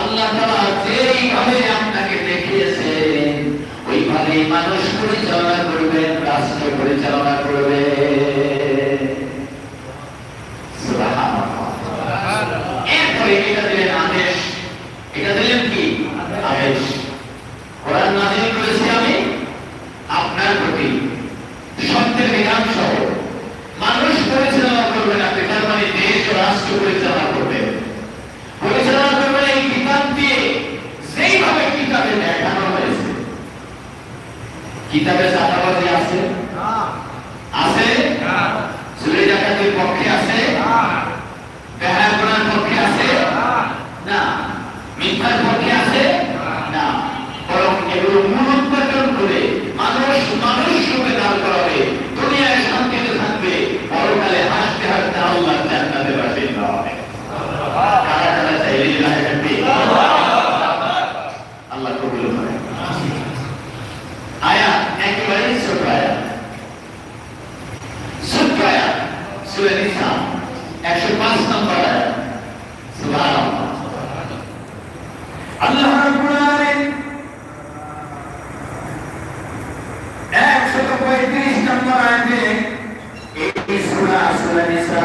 আল্লাহ তাআলা যেইভাবে আপনাকে দেখিয়েছেন ওইভাবে মানুষ পরিচালনা করবেন রাষ্ট্র পরিচালনা করবে। সুবহানাল্লাহ। এরপরে আল্লাহ রাব্বুল আলামিন 135 নম্বর আয়াতে এই সূরা সূরা নিসা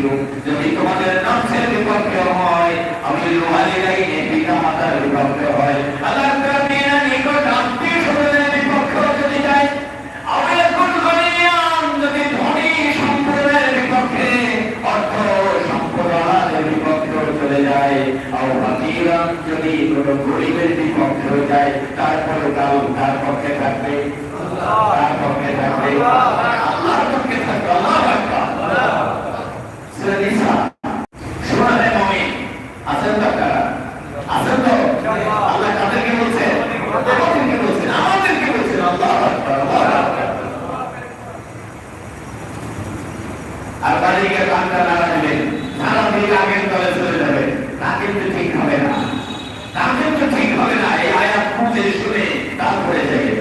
ছিল যদি তোমাদের নামসের বিপক্ষে হয় আমি পিতা মাতার বিপক্ষে হয় আল্লাহ কিন্তু ঠিক হবে না। তা কিন্তু ঠিক হবে না, এই আয়াত খুঁজে শুনে তারপরে যাবে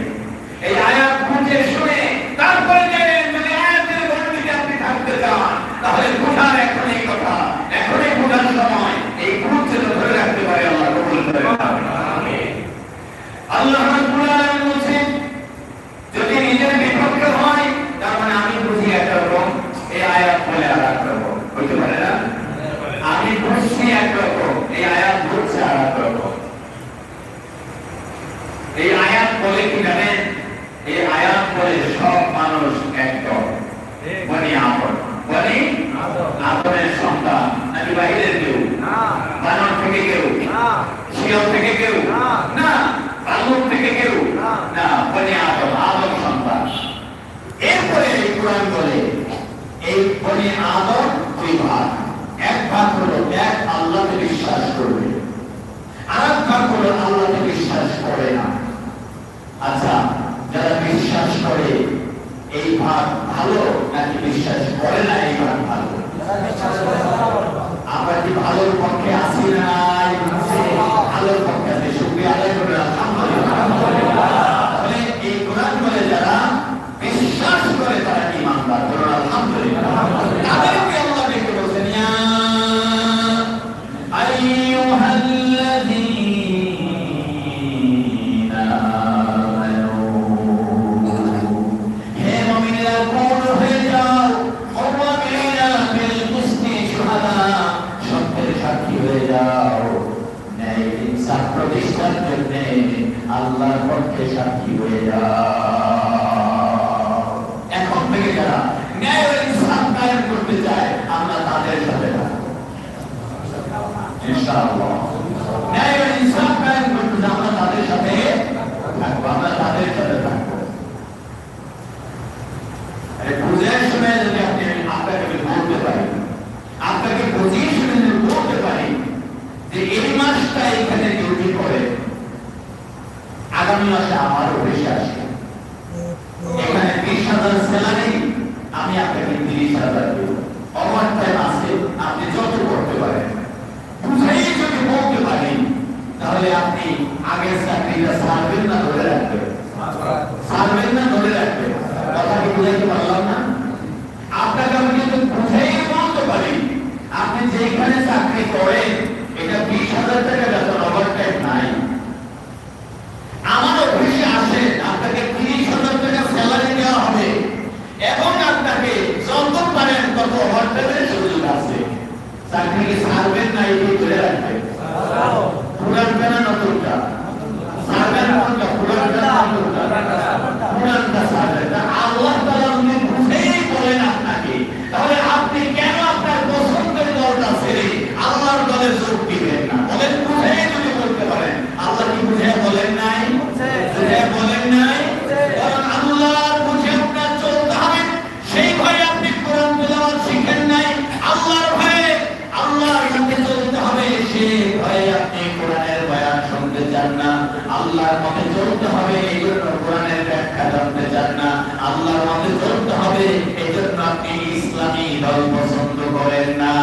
এই আয়াত খুঁজে শুনে তারপরে যাবেন যদি আয়াতের গণ্ডিতে আপনি থাকতে চান। তাহলে বুঝার এখন এই কথা, এখনই বুঝার সময়। এই খুঁজে ধরে রাখতে পারে আল্লাহ, কবুল করে আল্লাহ রাব্বুল আলামিন বলছেন যদি নিজের বিপক্ষে হয় তার মানে আমি বুঝি একরকম এই আয়াত বলে আর একরকম হইতে পারে না আমি বুঝছি একরকম এই আয়াত বুঝছে আর একরকম এই আয়াত বলে কি জানেন বলে সব মানুষ একদম বনি আপন। বনি আপনের সন্তান। নাকি বাইরের কেউ? বানর থেকে কেউ? শিয়র থেকে কেউ? না। থেকে কেউ? না। বনি আপন আদম সন্তান। এরপরে এই কোরআন বলে এই বনি আদম Amen. সাক্ষী হয়ে যাও এখন থেকে যারা ন্যায় ইনসাফ কায়েম করতে চায়, আমরা তাদের সাথে করতে আপনাকে পারি, আপনাকে বুঝিয়ে বলতে পারি যে এই মাসটা এখানে ডিউটি করে আগামী মাসে আমার অফিসে আসবে এখানে বিশ হাজার স্যালারি, আমি আপনাকে তিরিশ হাজার আছে, আপনি যেখানে চাকরি করেন, এটা বিশ হাজার বেতন ওভার টাইম নাই আমার অফিসে আসে আপনাকে তিরিশ হাজার টাকা স্যালারি দেওয়া হবে এবং আপনাকে যত পারেন তত ওভার টাইমের সুযোগ আছে চাকরিকে ছাড়বেন না এই ধরে রাখবেন পুরানটা না নতুনটা ছাড়বেন কোনটা পুরানটা না নতুনটা পুরানটা ছাড়বেন তা আল্লাহ তাআলা উনি বুঝেই বলেন আপনাকে তাহলে আপনি কেন আপনার পছন্দের দলটা ছেড়ে আল্লাহর দলে যোগ দিবেন না বলেন বুঝেই যদি বলতে পারেন আল্লাহ কি বুঝে বলেন নাই বুঝে বলেন নাই কারণ আল্লাহর বুঝে আপনার চলতে হবে সেই ভয়ে আপনি কোরআন তেলাওয়াত শিখেন নাই আল্লাহর ভয়ে আল্লাহর সাথে চলতে হবে সেই ভয়ে আপনি কোরআনের বয়ান শুনতে চান না আল্লাহর মতে চলতে হবে, এই জন্য কোরআনের ব্যাখ্যা জানতে চান না। আল্লাহর মতে চলতে হবে, এই জন্য আপনি ইসলামী দল পছন্দ করেন না।